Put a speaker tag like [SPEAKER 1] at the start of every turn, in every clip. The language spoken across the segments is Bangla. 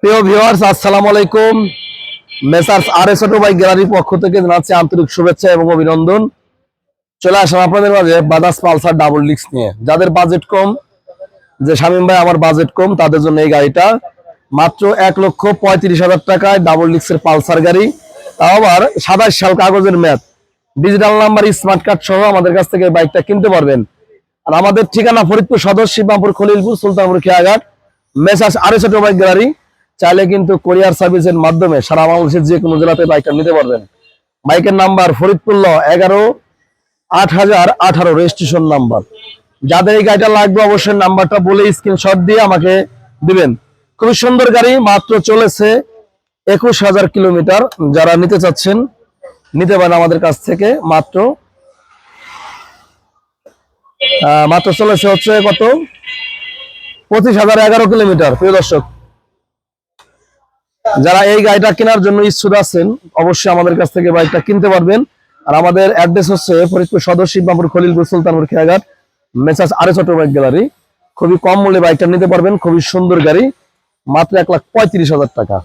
[SPEAKER 1] প্রিয় ভিউয়ার্স আসসালামু আলাইকুম। Messrs R S auto bike গ্যালারির পক্ষ থেকে জানাচ্ছি আন্তরিক শুভেচ্ছা এবং অভিনন্দন। চলে আসলাম আপনাদের মাঝে বাজাজ পালসার ডাবল ডিস্ক নিয়ে। যাদের বাজেট কম, যে শামীম ভাই আমার বাজেট কম, তাদের জন্য এই গাড়িটা। মাত্র এক লক্ষ পঁয়ত্রিশ হাজার টাকায় ডাবল ডিস্কের পালসার গাড়ি। তাও আবার সাতাশ সাল কাগজের ম্যাথ। ডিজিটাল নাম্বার স্মার্ট কার্ড সহ আমাদের কাছ থেকে বাইকটা কিনতে পারবেন। আর আমাদের ঠিকানা Faridpur Sadar, Shibrampur, Khalilpur, Sultanpur, Kheyaghat. S auto bike gallery. চাইলে কিন্তু কোরিয়ার সার্ভিসের মাধ্যমে সারা বাংলাদেশের যে কোনো জেলাতে বাইকটা নিতে পারবেন। বাইকের নাম্বার ফরিদপুর ল এগারো, আট হাজার আঠারো রেজিস্ট্রেশন নাম্বার যাদের এই গাড়িটা লাগবে অবশ্যই নাম্বারটা বলে স্ক্রিনশট দিয়ে আমাকে দিবেন। খুবই সুন্দর গাড়ি, মাত্র চলেছে একুশ হাজার কিলোমিটার। যারা নিতে চাচ্ছেন, নিতে পারেন আমাদের কাছ থেকে, মাত্র মাত্র চলেছে হচ্ছে কত? পঁচিশ হাজার এগারো কিলোমিটার, প্রিয় দর্শক। যারা এই গাড়িটা কেনার জন্য ইচ্ছুক আছেন, অবশ্যই আমাদের কাছ থেকে বাইকটা কিনতে পারবেন। আর আমাদের অ্যাড্রেস হচ্ছে ফরিদপুর সদর শিববামপুর খলিলপুর সুলতানপুর খেয়াঘাট মেসাজ আরে বাইক গ্যালারি। খুবই কম মূল্যে বাইকটা নিতে পারবেন, খুবই সুন্দর গাড়ি, মাত্র এক লাখ পঁয়ত্রিশ হাজার টাকা।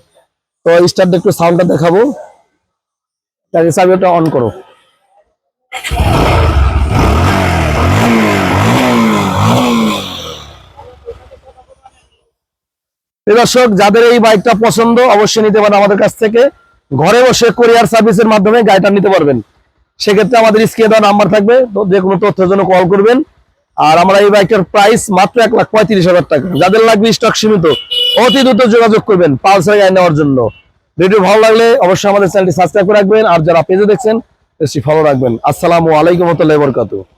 [SPEAKER 1] তো স্টার্ট একটু সাউন্ডটা দেখাবো। তাহলে চাবিটা অন করো। দর্শক যাদের এই বাইকটা পছন্দ, অবশ্যই নিতে পারেন আমাদের কাছ থেকে। ঘরে বসে কোরিয়ার সার্ভিসের মাধ্যমে গাড়িটা নিতে পারবেন। সেক্ষেত্রে আমাদের স্ক্রিনে দেওয়া নাম্বার থাকবে যে কোনো তথ্যের জন্য কল করবেন। আর আমরা এই বাইকটার প্রাইস মাত্র এক লাখ পঁয়ত্রিশ হাজার টাকা। যাদের লাগবে স্টক সীমিত, অতি দ্রুত যোগাযোগ করবেন পালসার গাড়ি নেওয়ার জন্য। ভিডিও ভালো লাগলে অবশ্যই আমাদের চ্যানেলটি সাবস্ক্রাইব করে রাখবেন। আর যারা পেজে দেখছেন বেশি ফলো রাখবেন। আসসালামু আলাইকুম রহমতুল্লাহ বরকাতু